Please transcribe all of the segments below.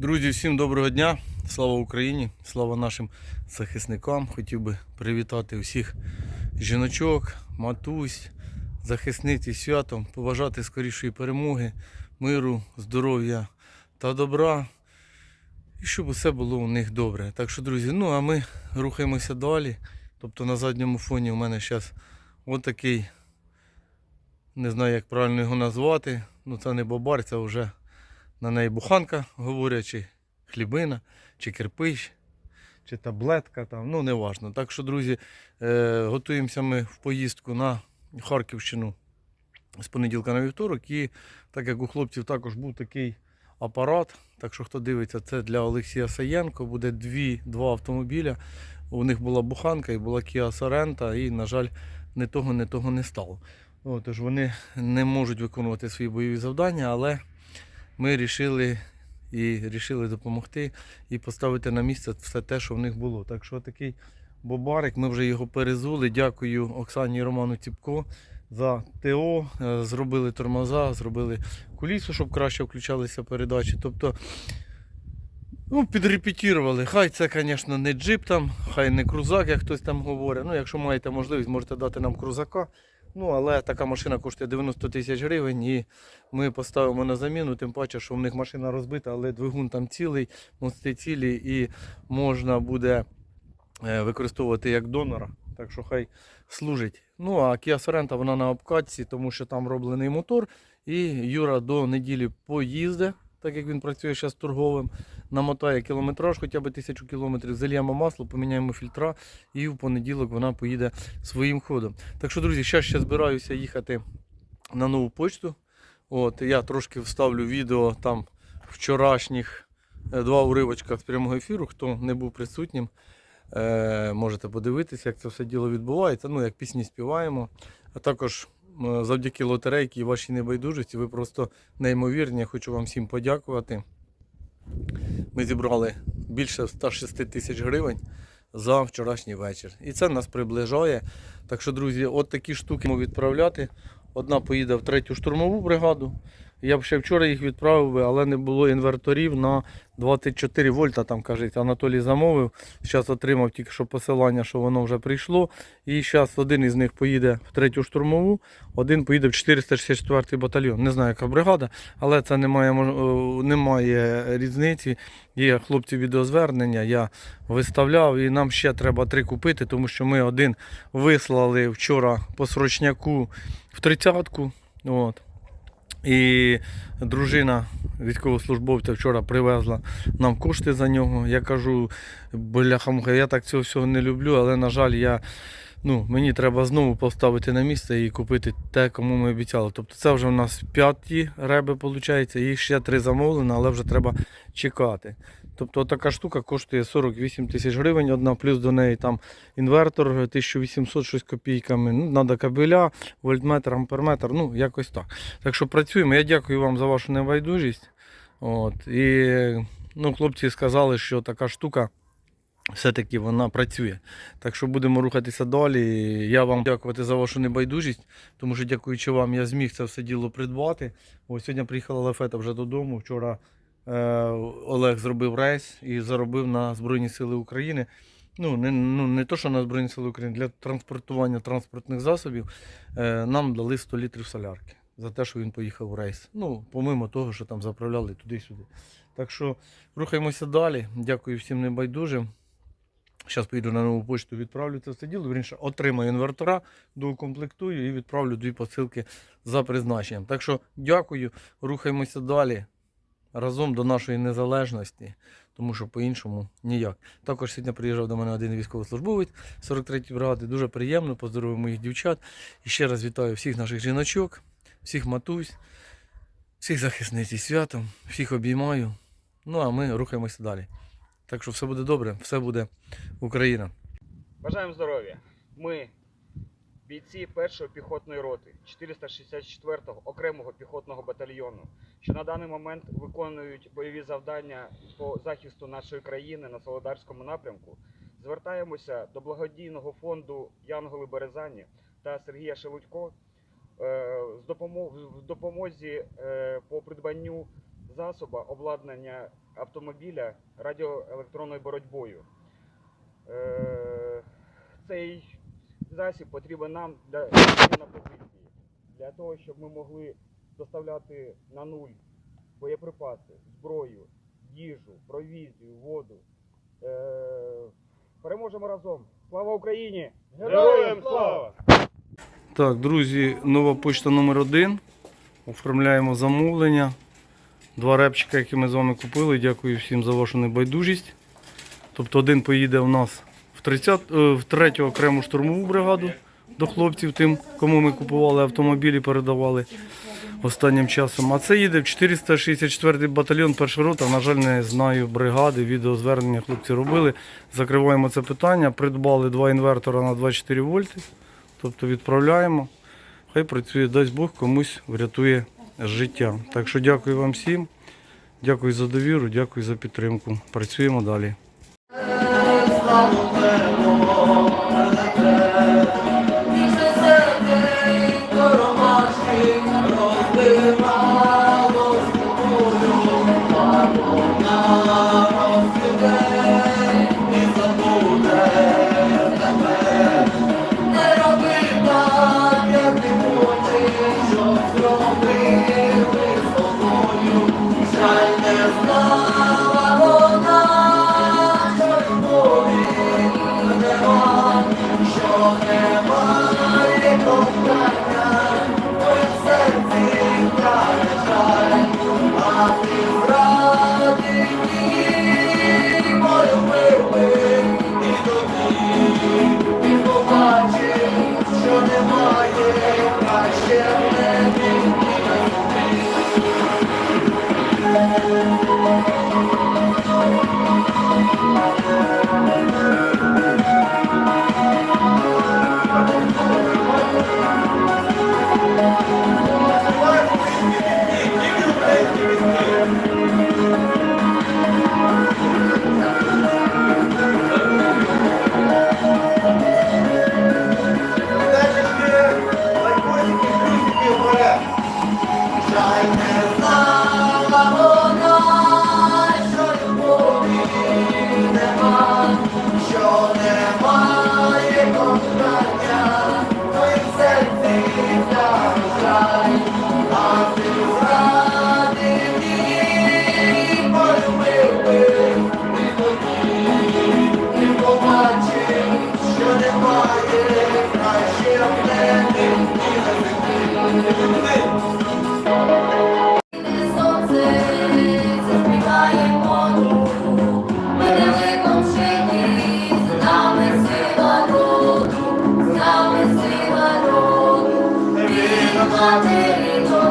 Друзі, всім доброго дня! Слава Україні! Слава нашим захисникам! Хотів би привітати усіх жіночок, матусь, захисниць із святом, побажати скорішої перемоги, миру, здоров'я та добра. І щоб усе було у них добре. Так що, друзі, ну а ми рухаємося далі. Тобто на задньому фоні у мене зараз отакий, не знаю, як правильно його назвати. Ну це не бобар, це вже на неї буханка, говорять, чи хлібина, чи кирпич, чи таблетка, там, ну неважно. Так що, друзі, е, готуємося ми в поїздку на Харківщину з понеділка на вівторок. І так як у хлопців також був такий апарат, так що хто дивиться, це для Олексія Саєнко, буде дві, два автомобіля. У них була буханка і була Kia Sorento, і, на жаль, не того, не того не стало. Тож вони не можуть виконувати свої бойові завдання, але ми рішили і рішили допомогти і поставити на місце все те, що в них було. Так що такий бобарик, ми вже його перезули. Дякую Оксані Роману Ціпко за ТО. Е, Зробили тормоза, зробили кулісу, щоб краще включалися передачі. Тобто, ну, підрепетірували. Хай це, звісно, не джип там, хай не крузак, як хтось там говорить. Ну, якщо маєте можливість, можете дати нам крузака. Ну, але така машина коштує 90 тисяч гривень і ми поставимо на заміну, тим паче, що в них машина розбита, але двигун там цілий, мости цілі і можна буде е, використовувати як донора. Так що хай служить. Ну а Kia Sorento вона на обкатці, тому що там роблений мотор. І Юра до неділі поїзде, так як він працює зараз торговим, намотає кілометраж, хоча б тисячу кілометрів, зальємо масло, поміняємо фільтра, і в понеділок вона поїде своїм ходом. Так що, друзі, зараз ще збираюся їхати на нову почту. От, я трошки вставлю відео там вчорашніх е, два уривочка з прямого ефіру. Хто не був присутнім, е, можете подивитися, як це все діло відбувається. Ну, як пісні співаємо. А також завдяки лотерейки і вашій небайдужості, ви просто неймовірні. Я хочу вам всім подякувати. Ми зібрали більше 106 тисяч гривень за вчорашній вечір. І це нас приближає. Так що, друзі, от такі штуки відправляти. Одна поїде в третю штурмову бригаду. Я б ще вчора їх відправив, би, але не було інверторів на 24 вольта. Там кажуть, Анатолій замовив. Зараз отримав тільки що посилання, що воно вже прийшло. І зараз один із них поїде в третю штурмову, один поїде в 464 батальйон. Не знаю, яка бригада, але це немає, е, немає різниці. Є хлопці відеозвернення, я виставляв і нам ще треба три купити, тому що ми один вислали вчора по срочняку в тридцятку. От. І дружина військовослужбовця вчора привезла нам кошти за нього. Я кажу, бляха, я так цього всього не люблю, але, на жаль, я, ну, мені треба знову поставити на місце і купити те, кому ми обіцяли. Тобто це вже у нас п'яті реби, виходить, їх ще три замовлено, але вже треба чекати. Тобто така штука коштує 48 тисяч гривень, одна, плюс до неї там інвертор 1800 щось копійками. Ну, треба кабеля, вольтметр, амперметр, ну якось так. Так що працюємо. Я дякую вам за вашу небайдужість. От. І ну, хлопці сказали, що така штука все-таки вона працює. Так що будемо рухатися далі. Я вам дякувати за вашу небайдужість, тому що дякуючи вам, я зміг це все діло придбати. Ось сьогодні приїхала Лафета вже додому. Вчора Олег зробив рейс і заробив на Збройні Сили України. Ну, не, ну, не то, що на Збройні Сили України, для транспортування транспортних засобів е, нам дали 100 літрів солярки за те, що він поїхав в рейс. Ну, помимо того, що там заправляли туди-сюди. Так що рухаємося далі. Дякую всім небайдужим. Зараз поїду на нову почту, відправлю це все діло. Вірніше, отримаю інвертора, доукомплектую і відправлю дві посилки за призначенням. Так що дякую, рухаємося далі разом до нашої незалежності, тому що по-іншому ніяк. Також сьогодні приїжджав до мене один військовослужбовець 43-ї бригади. Дуже приємно, поздоровив моїх дівчат. І ще раз вітаю всіх наших жіночок, всіх матусь, всіх захисниць із святом, всіх обіймаю. Ну а ми рухаємося далі. Так що все буде добре, все буде Україна. Бажаємо здоров'я. Ми бійці першої піхотної роти 464-го окремого піхотного батальйону, що на даний момент виконують бойові завдання по захисту нашої країни на Солодарському напрямку. Звертаємося до благодійного фонду Янголи Березані та Сергія Шелудько е, з допомо- допомозі е, по придбанню засоба обладнання автомобіля радіоелектронною боротьбою. Е, Цей засіб потрібен нам для на позиції, для того, щоб ми могли доставляти на нуль боєприпаси, зброю, їжу, провізію, воду. Е, Переможемо разом! Слава Україні! Героям слава! Так, друзі, нова почта номер один. Оформляємо замовлення. Два репчика, які ми з вами купили. Дякую всім за вашу небайдужість. Тобто один поїде у нас в 30, е, в третю окрему штурмову бригаду до хлопців, тим, кому ми купували автомобілі, передавали останнім часом. А це їде в 464-й батальйон, перша рота. На жаль, не знаю бригади, відеозвернення хлопці робили. Закриваємо це питання. Придбали два інвертора на 24 вольти. Тобто відправляємо. Хай працює, дасть Бог комусь врятує життя. Так що дякую вам всім. Дякую за довіру, дякую за підтримку. Працюємо далі.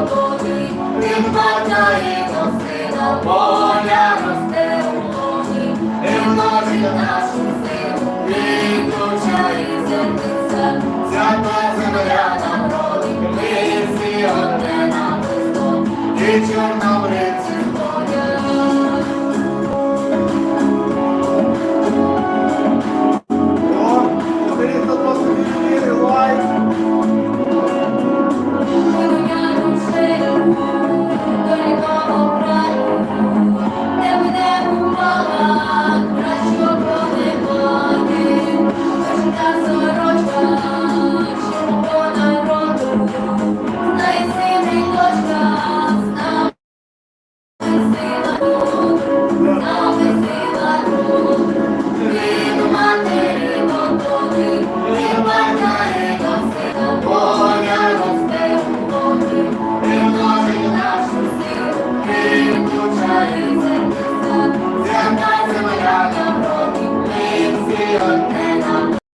Доні, від матері сина, воля росте у лоні, і вносить нашу силу, відключає зерниця, свята земля нам родить, ми всі одне на і чорна брика.